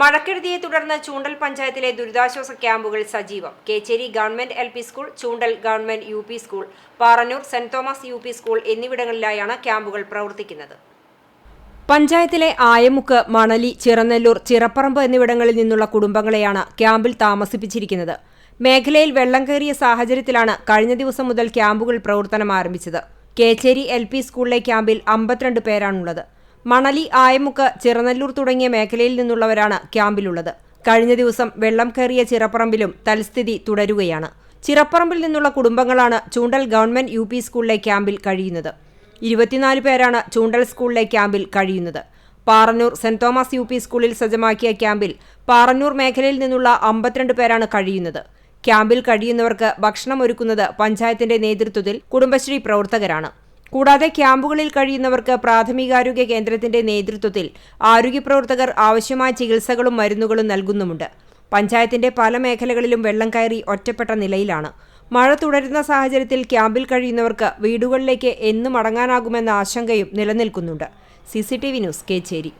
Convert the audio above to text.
മഴക്കെടുതിയെ തുടർന്ന് ചൂണ്ടൽ പഞ്ചായത്തിലെ ദുരിതാശ്വാസ ക്യാമ്പുകൾ സജീവം. Kecheri government L P school Choondal government U P school Parannur saint Thomas U P school എന്നിവിടങ്ങളിലായാണ് ക്യാമ്പുകൾ പ്രവർത്തിക്കുന്നത്. പഞ്ചായത്തിലെ ആയമുക്ക് മണലി ചിറനെല്ലൂർ ചിറപ്പറമ്പ് എന്നിവിടങ്ങളിൽ നിന്നുള്ള കുടുംബങ്ങളെയാണ് ക്യാമ്പിൽ താമസിപ്പിച്ചിരിക്കുന്നത്. മേഖലയിൽ വെള്ളം കയറിയ സാഹചര്യത്തിലാണ് കഴിഞ്ഞ ദിവസം മുതൽ ക്യാമ്പുകൾ പ്രവർത്തനം ആരംഭിച്ചത്. കേച്ചേരി എൽ പി സ്കൂളിലെ ക്യാമ്പിൽ അമ്പത്തിരണ്ട് പേരാണുള്ളത്. മണലി ആയമുക്ക് ചിറനല്ലൂർ തുടങ്ങിയ മേഖലയിൽ നിന്നുള്ളവരാണ് ക്യാമ്പിലുള്ളത്. കഴിഞ്ഞ ദിവസം വെള്ളം കയറിയ ചിറപ്പറമ്പിലും തൽസ്ഥിതി തുടരുകയാണ്. ചിറപ്പറമ്പിൽ നിന്നുള്ള കുടുംബങ്ങളാണ് ചൂണ്ടൽ ഗവൺമെന്റ് യു പി സ്കൂളിലെ ക്യാമ്പിൽ കഴിയുന്നത്. ഇരുപത്തിനാല് പേരാണ് ചൂണ്ടൽ സ്കൂളിലെ ക്യാമ്പിൽ കഴിയുന്നത്. Parannur saint Thomas U P സ്കൂളിൽ സജ്ജമാക്കിയ ക്യാമ്പിൽ പാറന്നൂർ മേഖലയിൽ നിന്നുള്ള അമ്പത്തിരണ്ട് പേരാണ് കഴിയുന്നത്. ക്യാമ്പിൽ കഴിയുന്നവർക്ക് ഭക്ഷണം ഒരുക്കുന്നത് പഞ്ചായത്തിന്റെ നേതൃത്വത്തിൽ കുടുംബശ്രീ പ്രവർത്തകരാണ്. കൂടാതെ ക്യാമ്പുകളിൽ കഴിയുന്നവർക്ക് പ്രാഥമികാരോഗ്യ കേന്ദ്രത്തിന്റെ നേതൃത്വത്തിൽ ആരോഗ്യപ്രവർത്തകർ ആവശ്യമായ ചികിത്സകളും മരുന്നുകളും നൽകുന്നുമുണ്ട്. പഞ്ചായത്തിന്റെ പല മേഖലകളിലും വെള്ളം കയറി ഒറ്റപ്പെട്ട നിലയിലാണ്. മഴ തുടരുന്ന സാഹചര്യത്തിൽ ക്യാമ്പിൽ കഴിയുന്നവർക്ക് വീടുകളിലേക്ക് എന്ന് മടങ്ങാനാകുമെന്ന ആശങ്കയും നിലനിൽക്കുന്നുണ്ട്. C news Kecheri.